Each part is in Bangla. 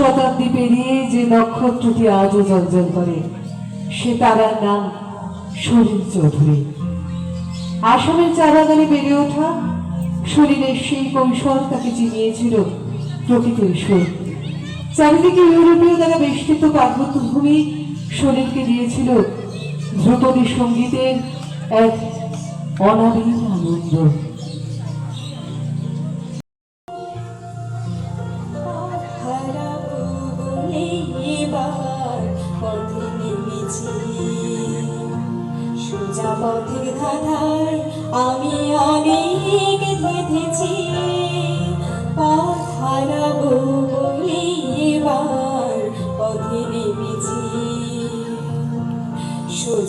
শতাব্দী পেরিয়ে যে নক্ষত্রটি আজও জলজল করে, সে তারার নাম সলিল চৌধুরী। আসামের চারাগানে বেড়ে ওঠা শরীরের সেই কৈশোর তাকে চিনিয়েছিল প্রকৃতির সুর চারিদিকে ইউরোপীয় দ্বারা বেষ্টিত পার্বত্য ভূমি শরীরকে দিয়েছিল ধ্রুপদী সঙ্গীতের এক অনাবিল আনন্দ।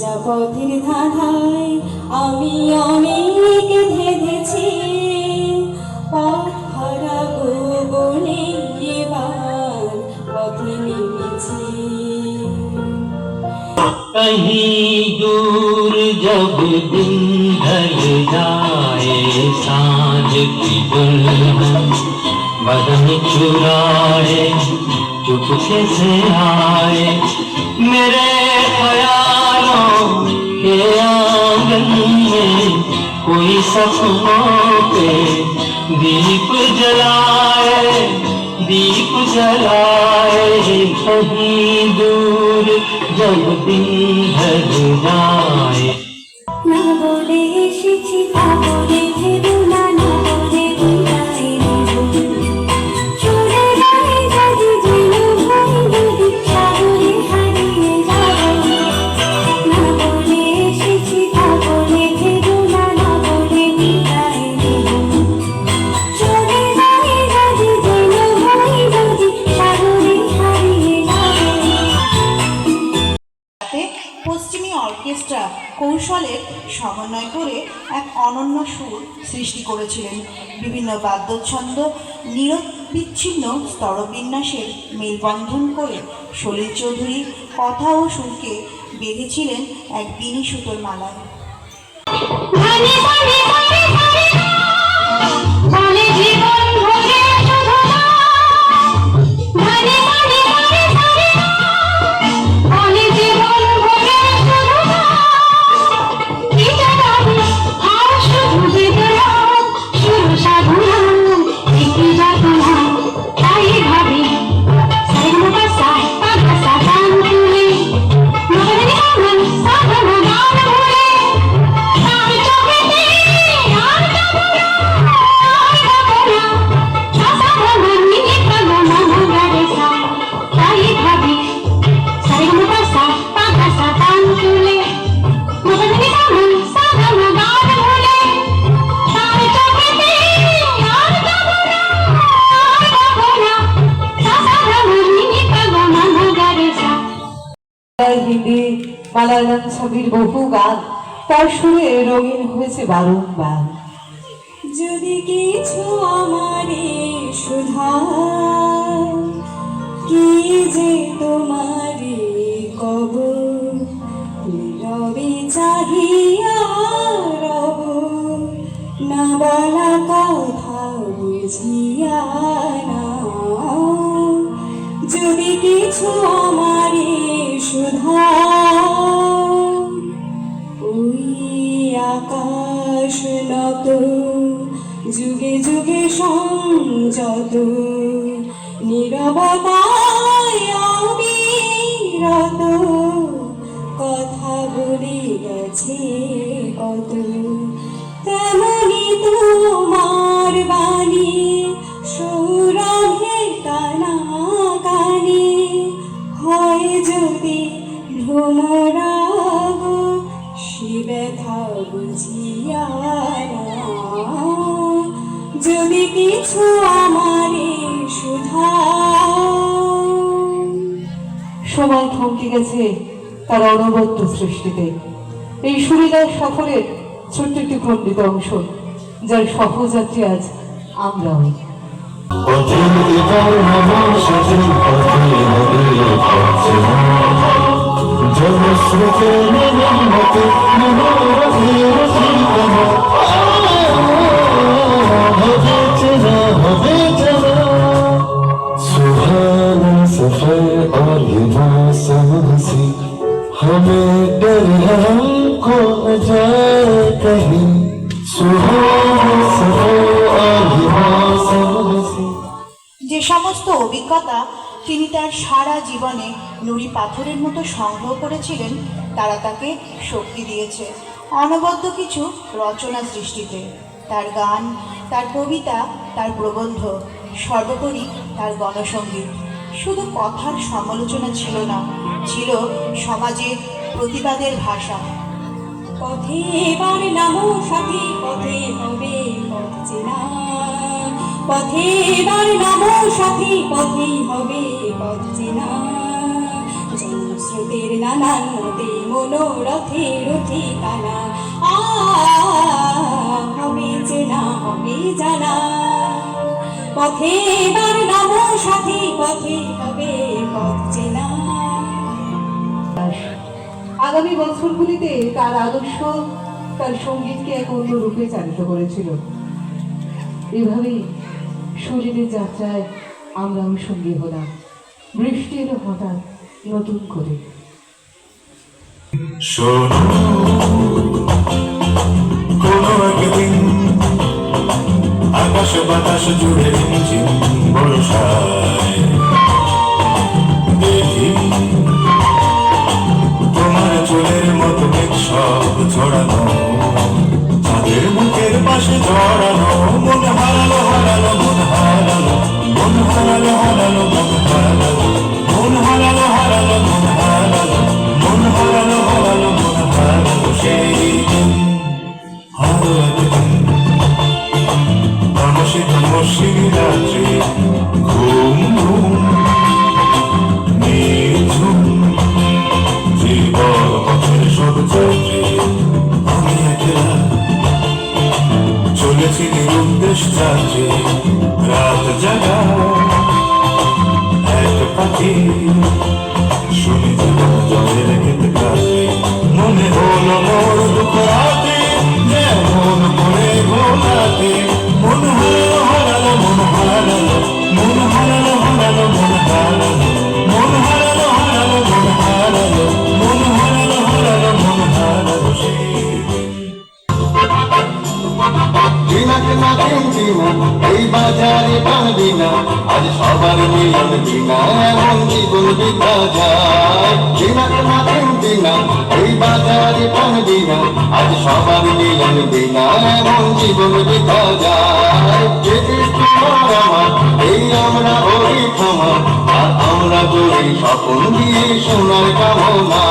সোজা পথের ধাঁধায় আমি অনেক ধেঁধেছি পথ হারাবো বলে এবার পথে নেমেছি कहीं दूर जब दिन ढल जाए सांझ की दुल्हन बदन चुराए चुपके से आए मेरे ख्यालों के आँगन कोई सपनों पे दीप जलाए दीप जलाए कहीं दूर जब दिन ढल जाए। অনন্য সুর সৃষ্টি করেছিলেন। বিভিন্ন বাদ্যছন্দ নিরবিচ্ছিন্ন স্তরবিন্যাসের মেলবন্ধন করে সলিল চৌধুরী কথা ও সুরকে বেঁধেছিলেন এক বিনি সুতোর মালায় বাংলায়, হিন্দি মালায়ালাম ছবির বহু গান। তার সুরে রঙিন হয়েছে বারংবার। যদি কিছু আমারে কি যে তোমারে কব? রবি চাহিয়া রব না বলা কথা বুঝিয়া না যদি কিছু আমারে সুধা ওই আকাশ নত যুগে যুগে সংযত নিরবতায় অবিরত কথা বলি গেছে কত। যদি কিছু আমারে সময় থমকে গেছে তার অনবদ্য সৃষ্টিতে। এই সুরিদার সফরের ছোট্ট একটি খণ্ডিত অংশ, যার সহযাত্রী আজ আমরাও। নামা हमें डर है हमको न जाए कहीं सुहाना सफर और ये मौसम हंसी যে সমস্ত অভিজ্ঞতা তিনি তার সারা জীবনে নুড়ি পাথরের মতো সংগ্রহ করেছিলেন তারা তাকে শক্তি দিয়েছে অনবদ্য কিছু রচনা সৃষ্টিতে তার গান তার কবিতা তার প্রবন্ধ সর্বোপরি তার গণসঙ্গীত শুধু কথার সমালোচনা ছিল না, ছিল সমাজের প্রতিবাদের ভাষা। পথে এবার নামো সাথী, পথে হবে পথ চেনা। পথে এবার নামো সাথী, পথে হবে পথ চেনা। জনস্রোতের নানান নদী, মনোরথে রথে কানা আ হবে চেনা, হবে জানা। পথে এবার আগামী বছরগুলিতে তার আদর্শ, তার সঙ্গীতকে এক অন্য রূপে চালিত করেছিল। এভাবেই শরীরের যাত্রায় আমরাও সঙ্গী হলাম। বৃষ্টি এলো হঠাৎ নতুন করে। কোনো একদিন বাতাস জুড়ে রিমঝিম বর্ষায়। দেখি, তোমার চুলের মতো মেঘ সব ছড়ানো তাদের বুকের পাশে জড়ানো, মন হারালো হারালো, মন হারালো মন হারালো হারালো, মন হারালো মন হারালো হারালো, মন হারালো মন হারালো হারালো, মন হারালো, সেই দিন আরও Oh. আজ সবার মিলন জীবন যায় এই বাজারে পাবি না আজ সবার মিলন এমন জীবন যায় এই আমরা ওই ক্ষমা। আর আমরা করি স্বপন দিয়ে সোনার কামনা।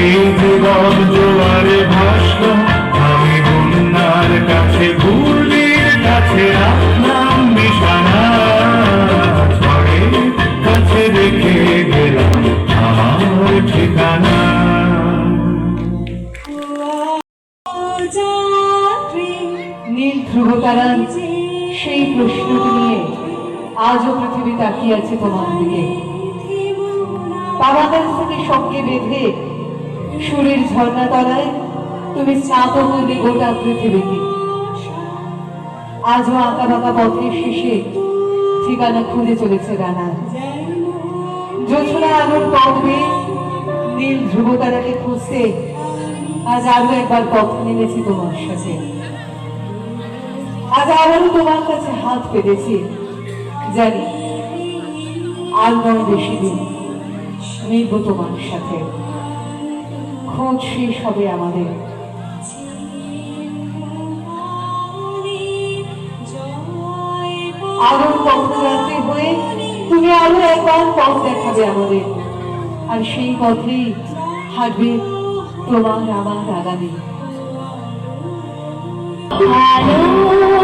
এই জীবন জোয়ারে ভাসলাম আমি কাছে ঘূর্ণির কাছে রাখলাম নিশানা ঝড়ের কাছে রেখে গেলাম ঠিকানা যাত্রী সেই প্রশ্নটি নিয়ে আজও পৃথিবী তাকিয়ে আছে তোমার দিকে তারাদের থেকে সঙ্গে বেঁধে সুরের ঝর্ণা তলায় তুমি স্নাত করলে গোটা পৃথিবীকে আজও আঁকা বাঁকা পথের শেষে ঠিকানা খুঁজে চলেছে রানার জোছনা আলোর পথে নীল খুঁজতে আজ আরও একবার পথ নেমেছি তোমার সাথে। আজ আবারও তোমার কাছে হাত পেতেছি, জানি আর নয় বেশি দিন মিলব তোমার সাথে। খোঁজ শেষ হবে আমাদের? আরও পথযাত্রী হয়ে তুমি আরও একবার পথ দেখাবে আমাদের। আর সেই পথেই হাঁটবে তোমার আমার আগামী। ভালো